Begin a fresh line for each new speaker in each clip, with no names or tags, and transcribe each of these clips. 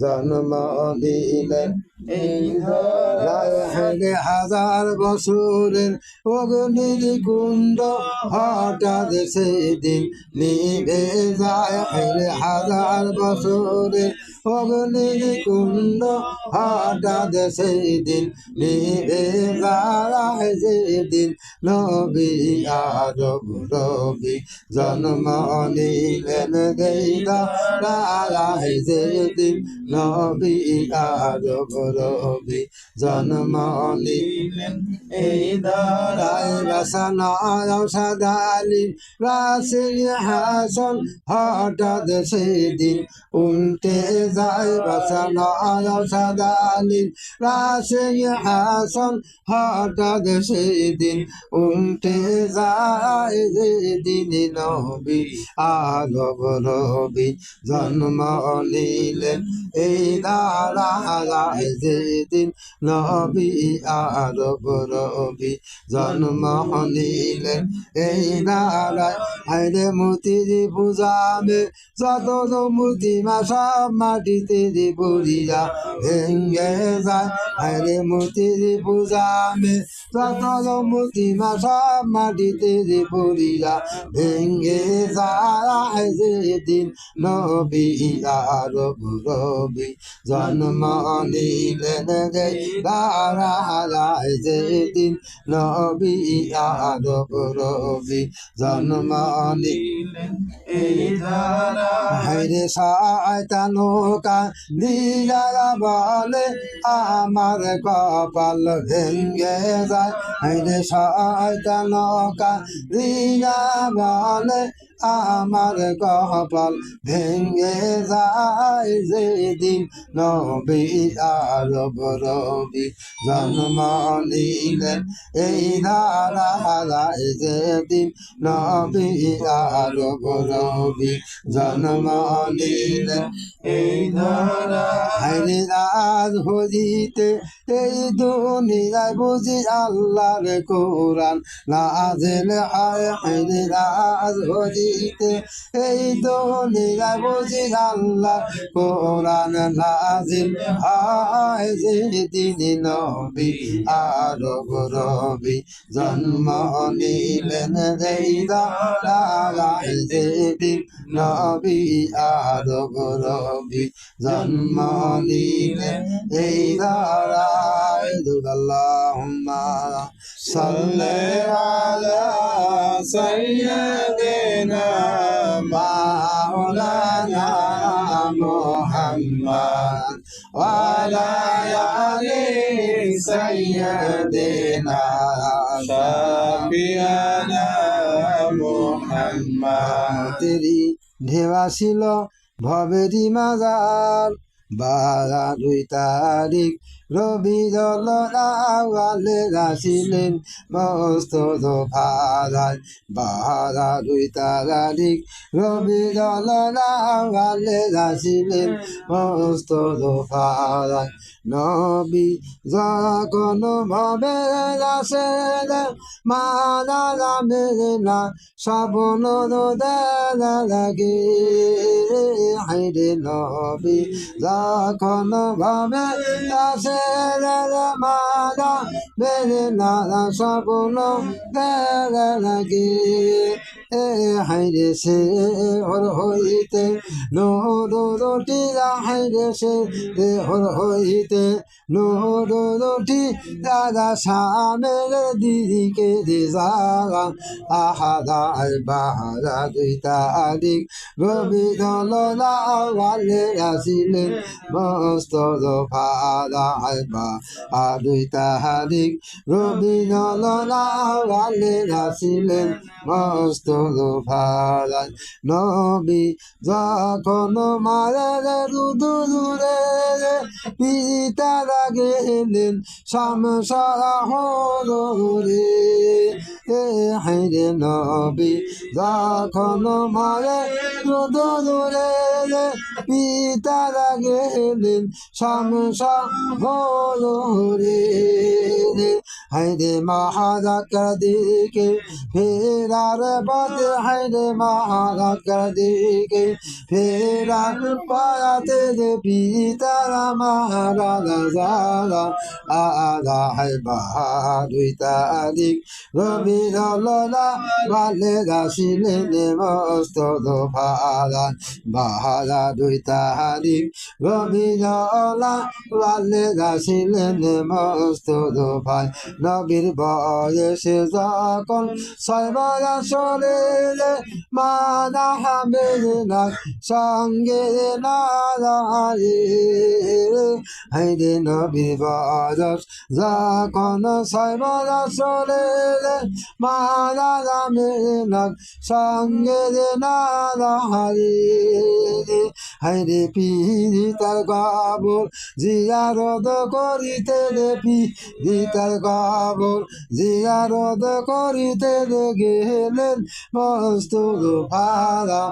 জন্ম দিলেন এই হাজার বছরের অগ্নির কুণ্ড হঠাৎ সেদিন নিভে যায় হাজার বছরের অগ্নির কুণ্ড হঠাৎ সেদিন নিবে যায় যেদিন। নবী আজব রবি জন্ম নিলেন গেলা রায় যেদিন। নবী আজব রবি জন্ম এই সদালি রাসিল হাসন হঠাৎ সেদিন উল্টে যায় রসনায় সদালি রাসিল হাসন হঠাৎ সেদিন উল্টে যায় যেদিন নবী আরব রবি জন্ম নিলেন এই দাঁড়ায় যেদিন নবী আরব রবি জন্ম নিলেন এই দাঁড়ায় হাইরে মূর্তির পূজামে যত মূর্তি মা সব মাটিতে পড়িয়া ভেঙ্গে যায় হাইরে মূর্তির পূজামে যত মূর্তি মা সব মাটিতে পড়িয়া ভেঙ্গে যায় যেদিন নবী আরব রবি জন্ম নিলেন দাঁড়ায় যেদিন নবী আরব রবি জন্ম এই হাইরে শয়তানোকা দিয়ারা বলে আমার কপাল ভেঙ্গে যায়। হাইরে শয়তানোকা দিয়া বলে আমার কপাল ভেঙ্গে যায় যেদিন নবী আরব রবি জন্ম নিলেন। এই ধারা হারায় যেদিন নবী আরব রবি জন্ম নিলেন, এই ধারা হরিতে এই দুনিয়ায় বুঝি আল্লাহর কোরআন নাজেল আয় রাজ হরিতে এই দুনিয়ায় বুঝি আল্লাহ, কোরআন নাজিল আয় যেদিন নবী আরব রবি জন্ম নিলেন। এই দাঁড়ায় যেদিন নবী আরব রবি জন্ম নিলেন। এই দাঁড়ায় দুর্গাল্লাহুম্মা সাল্লি আলা সাইয়্যিদিনা মুহাম্মদ ওয়া আলা আলি সাইয়্যিদিনা শাফিয়ানা মুহাম্মদ তেরি ঢেওয়া ছিল ভবেরি মাজার, বারা দুই তারিখ রবি জলালে আসিলেন মস্ত ভাড়ায় বারা দুই তারিখ রবি জলালে আসিলেন মস্ত ভাড়ায় নবী যখন ভবে আসে মারা মেরে না শ্রাবণ লাগে। হাইরে নবী যখন ভাবে আসে la la ma la ve la la sa bu no ve la la ki হাইরে সে হর হইতে। নোটি হাইরে সে হর হইতে। নোটি দাদা সামের দিদিকে দিজারা আহাদার বাহারা দুই তারিখ রবি দলালে আসিলেন মস্ত ভাড়ায় বা দুই তারিখ রবি দলালে আসিলেন মস্ত ভাড়ায় নবী যখন মারে দূরে পিতারা গেলেন শামসারা হরে এ হাইরে নবী যখন মারে দূরে পিতারা গেলেন শামসা হরে হাইরে মহারাকার দিকে ফেরার পথে হাইরে মহারাকার দিকে ফেরার পায়াতে যে পিতার মারা যারা আদা হাই বাহাদুই তারিখ রবি দলনা ভালে রাশিলেন মস্ত দোফারান বাহারা দুই তারিখ রবি দলা ভালে রাশিলেন মস্ত দোফায় নবীর বয়সে যখন ছয় বছরে মানা হবে না সঙ্গে না হাইরে নবীর বয়স যখন ছয় বছরে মারা যাবে না সঙ্গে না হাইরে পিড়িতার কবর জিয়ারদ করিতে রে পিড়িতার কবর জিয়ারদ করিতে রে গেলেন মস্ত ভাড়া,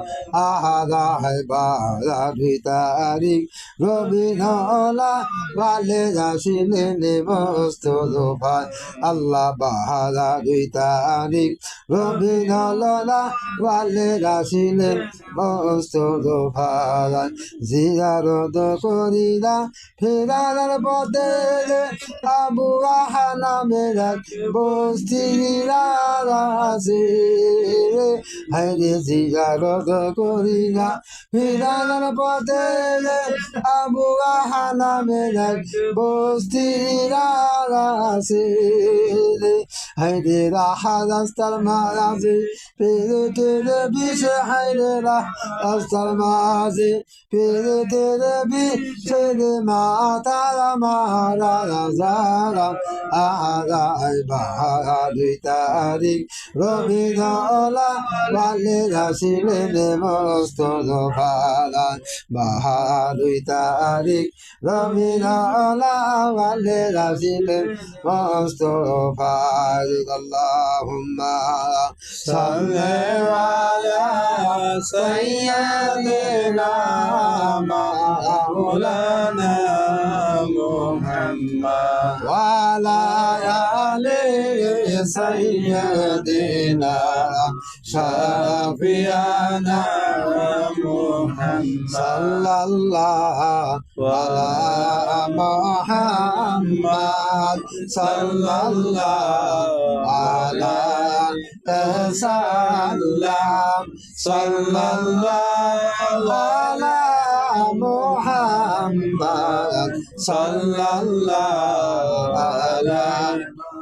আহারা হাই বারা দুই তারিখ রবি নলা ভালে যাসিলেন মস্ত ভাই আল্লাহ বাহারা তারিখ রবি নলা ভালে যাসিলেন মস্ত ভাই জিয়ারদ করিলা ফেরার পথে আবু আহানা মেরা বস্তিরা আছে। হাইরে জিয়ারদ করিলা ফেরার পথে আবু আহানা মেরা বস্তিরা আছে। হাইরে রাহা রাস্তার মাঝে পেরে তেরে বিষে হাইরে রাস্তার মাঝে পেরে তেরে বিষে মাতার মারা যারা আহারাই বাহারা দুই তারিখ রবি দলা ভালে রাশিলেন মস্ত ভাড়া বাহারা দুই তারিখ রবি দলা ভালে রাশিলেন মস্ত عليك اللهم صل على
سيدنا مولانا محمد
وعلى آل سيدنا شفيعنا sallallahu ala Muhammad sallallahu ala tasallam sallallahu ala Muhammad sallallahu ala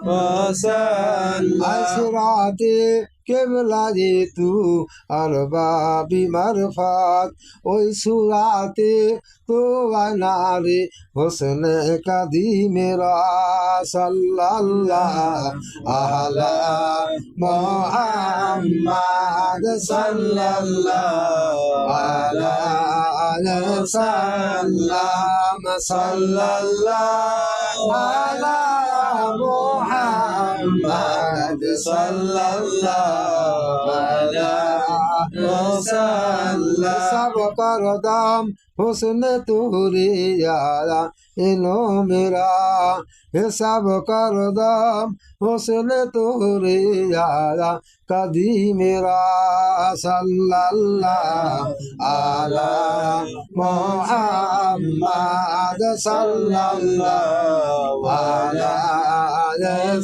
وسلم
أسراتي কেবলা যেতু আর বাবি মারফাত, ওই সুরাতে তো আনারে হোসেন কাদি মেরা সাল্লাল্লাহ আলা মোহাম্মদ সাল্লাল্লাহ আলা সাল্লাম সাল্লাল্লাহ আলা মোহাম্মদ সাল্লাল্লাহ আলা यारा এলো মেরা হিসাব কর দাম, হুসন তুহরি यारा কদি মেরা, সাল্লাল্লাহ আলা মোহাম্মদ সাল্লাল্লাহ আলা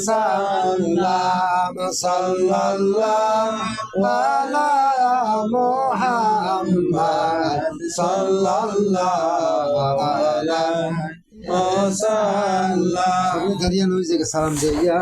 সাল্লাম, সাল্লাল্লাহ আলা মোহাম্মদ সাল্লাল্লাহ আলা
সবাই
দাঁড়িয়ে নবীজিকে সালাম দে ইয়া